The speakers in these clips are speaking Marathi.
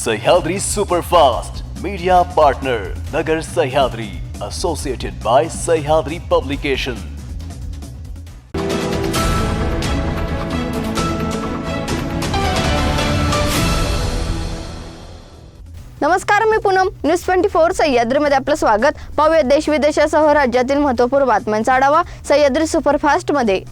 Sahyadri superfast media partner Nagar Sahyadri associated by Sahyadri publication नमस्कार मी पूनम. न्यूज ट्वेंटी फोर सह्याद्रीमध्ये आपलं स्वागत. पाहूया देश विदेशासह राज्यातील महत्त्वपूर्ण बातम्यांचा आढावा सह्याद्री सुपरफास्टमध्ये.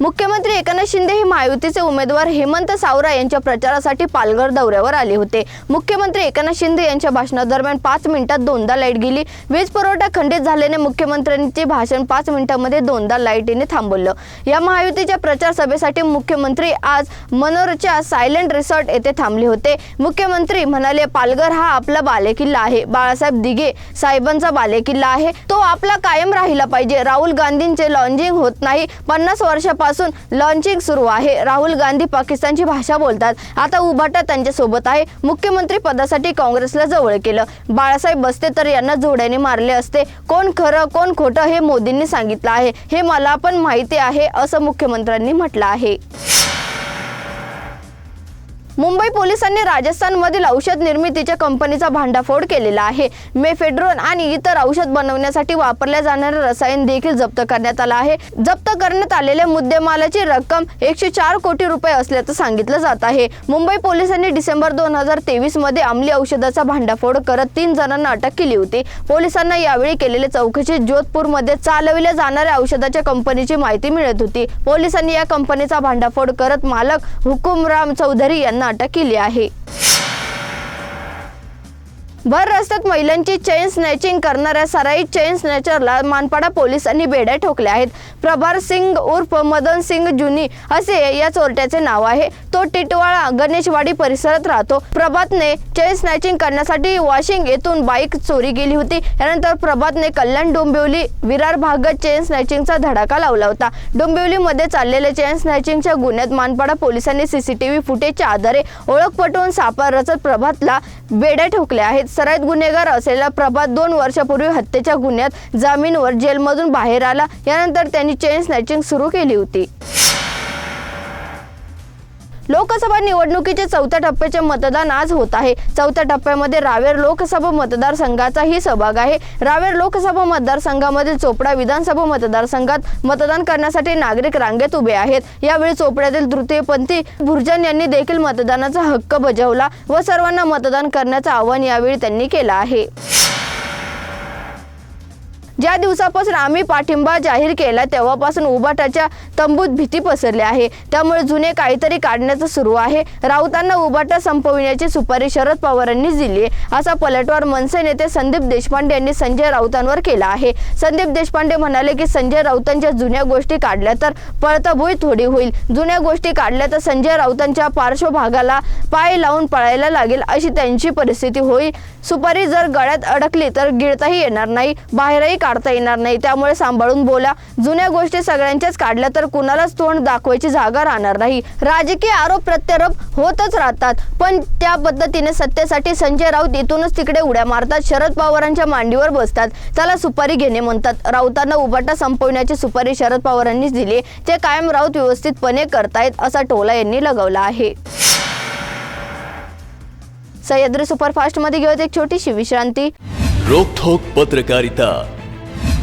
मुख्यमंत्री एकनाथ शिंदे हे महायुतीचे उमेदवार हेमंत सावरा यांच्या प्रचारासाठी पालघर दौऱ्यावर आले होते. मुख्यमंत्री एकनाथ शिंदे यांच्या भाषणादरम्यान पाच मिनिटात दोनदा लाइट गेली. वीज पुरवठा खंडित झाल्याने मुख्यमंत्र्यांचे भाषण पाच मिनिटांमध्ये दोनदा लाईटीने थांबवलं. या महायुतीच्या प्रचार सभेसाठी मुख्यमंत्री आज मनोरच्या सायलेंट रिसॉर्ट येथे थांबले होते. मुख्यमंत्री म्हणाले पालघर हा आपला बालेकिल्ला आहे. बाळासाहेब दिघे साहेबांचा बालेकिल्ला आहे. तो आपला कायम राहिला पाहिजे. राहुल गांधींचे लॉन्चिंग होत नाही. पन्नास वर्षापासून लॉन्चिंग सुरू आहे. राहुल गांधी पाकिस्तानची भाषा बोलतात. आता उभाटा त्यांच्यासोबत आहे. मुख्यमंत्री पदासाठी काँग्रेसला जवळ केलं. बाळासाहेब बसते तर यांना जोड्याने मारले असते. कोण खरं कोण खोटं हे मोदींनी सांगितलं आहे. हे मला पण माहिती आहे असं मुख्यमंत्र्यांनी म्हटलं आहे. मुंबई पोलिसांनी राजस्थानमधील औषध निर्मितीच्या कंपनीचा भांडाफोड केलेला आहे. मेफेड्रोन आणि इतर औषध बनवण्यासाठी वापरल्या जाणारे रसायन देखील जप्त करण्यात आलं आहे. जप्त करण्यात आलेल्या मुद्देमालाची रक्कम एकशे चार कोटी रुपये असल्याचं सांगितलं जात आहे. मुंबई पोलिसांनी डिसेंबर दोन हजार तेवीसमध्ये अंमली औषधाचा भांडाफोड करत तीन जणांना अटक केली होती. पोलिसांना यावेळी केलेल्या चौकशीत जोधपूरमध्ये चालविल्या जाणाऱ्या औषधाच्या कंपनीची माहिती मिळत होती. पोलिसांनी या कंपनीचा भांडाफोड करत मालक हुकुमराम चौधरी यांना अटक केली आहे. भर रस्त्यात महिलांची चेन स्नॅचिंग करणाऱ्या सराई चेन स्नॅचरला मानपाडा पोलिसांनी बेड्या ठोकल्या आहेत. प्रभार सिंग उर्फ मदन सिंग जुनी असे या चोरट्याचे नाव आहे. तो टिटवाळा गणेशवाडी परिसरात राहतो. प्रभातने चेन स्नॅचिंग करण्यासाठी वॉशिंग येथून बाईक चोरी गेली होती. यानंतर प्रभातने कल्याण डोंबिवली विरार भागात चेन स्नॅचिंगचा धडाका लावला होता. डोंबिवलीमध्ये चाललेल्या चेन स्नॅचिंगच्या गुन्ह्यात मानपाडा पोलिसांनी सीसीटीव्ही फुटेजच्या आधारे ओळख पटवून सापळा रचत प्रभातला बेड्या ठोकल्या आहेत. सराईत गुन्हेगार असलेला प्रभात दोन वर्षापूर्वी हत्येच्या गुन्ह्यात जामीनवर जेलमधून बाहेर आला. यानंतर त्यांनी चेन स्नॅचिंग सुरू केली होती. लोकसभा निवडणुकीचे चौथ्या टप्प्याचे मतदान आज होत आहे. चौथ्या टप्प्यामध्ये रावेर लोकसभा मतदारसंघाचाही सहभाग आहे. रावेर लोकसभा मतदारसंघामधील चोपडा विधानसभा मतदारसंघात मतदान करण्यासाठी नागरिक रांगेत उभे आहेत. यावेळी चोपड्यातील तृतीयपंथी भुर्जन यांनी देखील मतदानाचा हक्क बजावला व सर्वांना मतदान करण्याचं आवाहन यावेळी त्यांनी केलं आहे. ज्या दिवसापासून आम्ही पाठिंबा जाहीर केला तेव्हापासून उबाटाच्या तंबूत भीती पसरली आहे. त्यामुळे जुने काहीतरी काढण्याचं सुरू आहे. राऊतांना उबाटा संपविण्याची सुपारी शरद पवारांनी दिली आहे. असा पलटवार मनसे नेते संदीप देशपांडे यांनी संजय राऊतांवर केला आहे. संदीप देशपांडे म्हणाले की संजय राऊतांच्या जुन्या गोष्टी काढल्या तर पळतभुई थोडी होईल. जुन्या गोष्टी काढल्या तर संजय राऊतांच्या पार्श्वभागाला पाय लावून पळायला लागेल अशी त्यांची परिस्थिती होईल. सुपारी जर गळ्यात अडकली तर गिळताही येणार नाही. बाहेरही काढता येणार नाही. त्यामुळे सांभाळून बोला. जुन्या गोष्टी सगळ्यांच्याच काढल्या तर कुणालाच तोंड दाखवायची जागा राहणार नाही. राजकीय आरोप प्रत्यारोप होतच राहतात. पण त्या पद्धतीने सत्तेसाठी संजय राऊत इथूनच तिकडे उड्या मारतात. शरद पवारांच्या मांडीवर बसतात. त्याला सुपारी घेणे म्हणतात. राऊतांना उबाटा संपवण्याची सुपारी शरद पवारांनीच दिली ते कायम राऊत व्यवस्थितपणे करतायत असा टोला यांनी लगवला आहे. सह्याद्री सुपरफास्टमध्ये घेऊयात एक छोटीशी विश्रांती. रोखोक पत्रकारिता.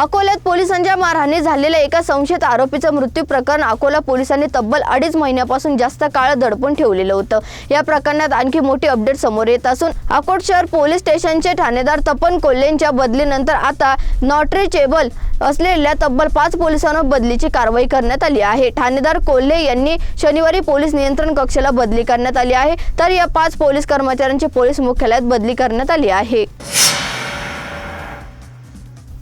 अकोल्यात पोलिसांच्या मारहाणी झालेल्या एका संशयित आरोपीचं मृत्यू प्रकरण अकोला पोलिसांनी तब्बल अडीच महिन्यापासून जास्त काळ दडपून ठेवलेलं होतं. या प्रकरणात आणखी मोठी अपडेट समोर येत असून अकोट शहर पोलीस स्टेशनचे ठाणेदार तपन कोल्हेंच्या बदलीनंतर आता नॉटरीचेबल असलेल्या तब्बल पाच पोलिसांवर बदलीची कारवाई करण्यात आली आहे. ठाणेदार कोल्हे यांनी शनिवारी पोलीस नियंत्रण कक्षाला बदली करण्यात आली आहे. तर या पाच पोलीस कर्मचाऱ्यांची पोलीस मुख्यालयात बदली करण्यात आली आहे.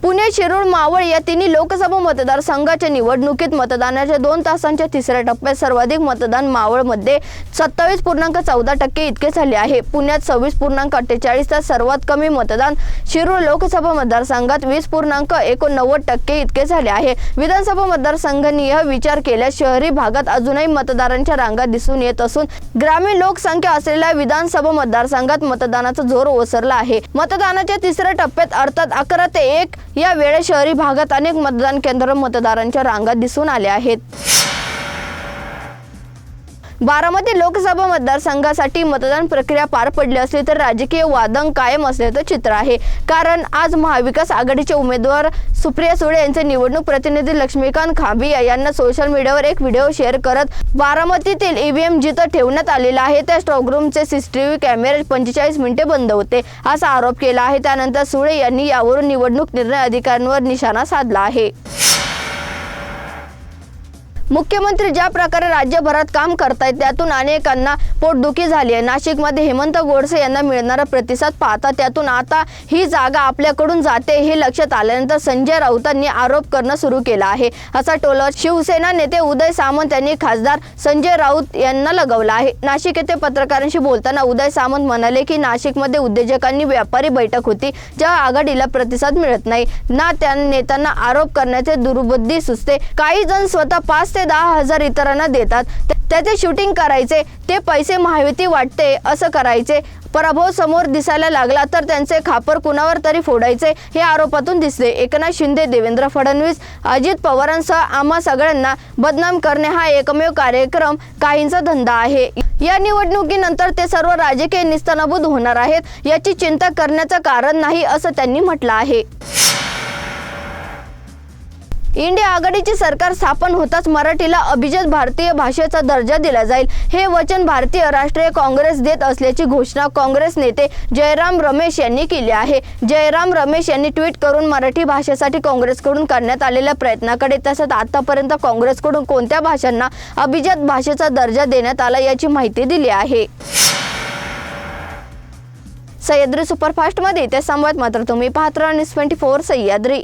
पुणे शिरूर मावळ या तिन्ही लोकसभा मतदारसंघाच्या निवडणुकीत मतदानाच्या दोन तासांच्या तिसऱ्या टप्प्यात सर्वाधिक मतदान मावळमध्ये सत्तावीस पूर्णांक चौदा टक्के इतके झाले आहे. पुण्यात सव्वीस पूर्णांक अठ्ठेचाळीस तर सर्वात कमी मतदान शिरूर लोकसभा मतदारसंघात वीस पूर्णांक एकोणनव्वद टक्के इतके झाले आहे. विधानसभा मतदारसंघनीय विचार केल्यास शहरी भागात अजूनही मतदारांच्या रांगा दिसून येत असून ग्रामीण लोकसंख्या असलेल्या विधानसभा मतदारसंघात मतदानाचा जोर ओसरला आहे. मतदानाच्या तिसऱ्या टप्प्यात अर्थात अकरा ते एक या वेळेस शहरी भागात अनेक मतदान केंद्र मतदारांच्या रांगा दिसून आल्या आहेत. बारामती लोकसभा मतदारसंघासाठी मतदान प्रक्रिया पार पडली असली तर राजकीय वादन कायम असल्याचं चित्र आहे. कारण आज महाविकास आघाडीचे उमेदवार सुप्रिया सुळे यांचे निवडणूक प्रतिनिधी लक्ष्मीकांत खांबिया यांना सोशल मीडियावर एक व्हिडिओ शेअर करत बारामतीतील ईव्हीएम जिथं ठेवण्यात आलेला आहे त्या स्ट्रॉंगरूमचे सीसीटीव्ही कॅमेरे पंचेचाळीस मिनिटे बंद होते असा आरोप केला आहे. त्यानंतर सुळे यांनी यावरून निवडणूक निर्णय अधिकाऱ्यांवर निशाणा साधला आहे. मुख्यमंत्री ज्या प्रकारे राज्यभरात काम करतायत त्यातून अनेकांना पोटदुखी झाली आहे. नाशिकमध्ये हेमंत गोडसे यांना मिळणारा प्रतिसाद पाहता त्यातून आता ही जागा आपल्याकडून जाते हे लक्षात आल्यानंतर संजय राऊतांनी आरोप करणं सुरू केला आहे. असा टोला शिवसेना नेते उदय सामंत यांनी खासदार संजय राऊत यांना लगवला आहे. नाशिक येथे पत्रकारांशी बोलताना उदय सामंत म्हणाले की नाशिकमध्ये उद्योजकांनी व्यापारी बैठक होती ज्या आघाडीला प्रतिसाद मिळत नाही. ना त्या नेत्यांना आरोप करण्याचे दुर्बुद्धी सुचते. काही जण स्वतः पाच ते दहा हजार इतरांना देतात. त्याचे शूटिंग करायचे ते पैसे महायुती वाटते असं करायचे. पराभव समोर दिसायला लागला तर त्यांचे खापर कुणावर तरी फोडायचे हे आरोपातून दिसले. एकनाथ शिंदे देवेंद्र फडणवीस अजित पवारांसह आम्हा सगळ्यांना बदनाम करणे हा एकमेव कार्यक्रम काहींचा धंदा आहे. या निवडणुकीनंतर ते सर्व राजकीय निस्तनाभूत होणार आहेत याची चिंता करण्याचं कारण नाही असं त्यांनी म्हटलं आहे. इंडिया आघाडीचे सरकार स्थापन होताच मराठीला अभिजात भारतीय भाषेचा दर्जा दिला जाईल. हे वचन भारतीय राष्ट्रीय काँग्रेस देत असल्याची घोषणा काँग्रेस नेते जयराम रमेश यांनी केली आहे. जयराम रमेश यांनी ट्विट करून मराठी भाषेसाठी काँग्रेसकडून करण्यात आलेल्या प्रयत्नाकडे तसंच आतापर्यंत काँग्रेसकडून कोणत्या भाषांना अभिजात भाषेचा दर्जा देण्यात आला याची माहिती दिली आहे. सह्याद्री सुपरफास्टमध्ये ते संवाद मात्र तुम्ही पाहत राहा. News twenty four Sahyadri.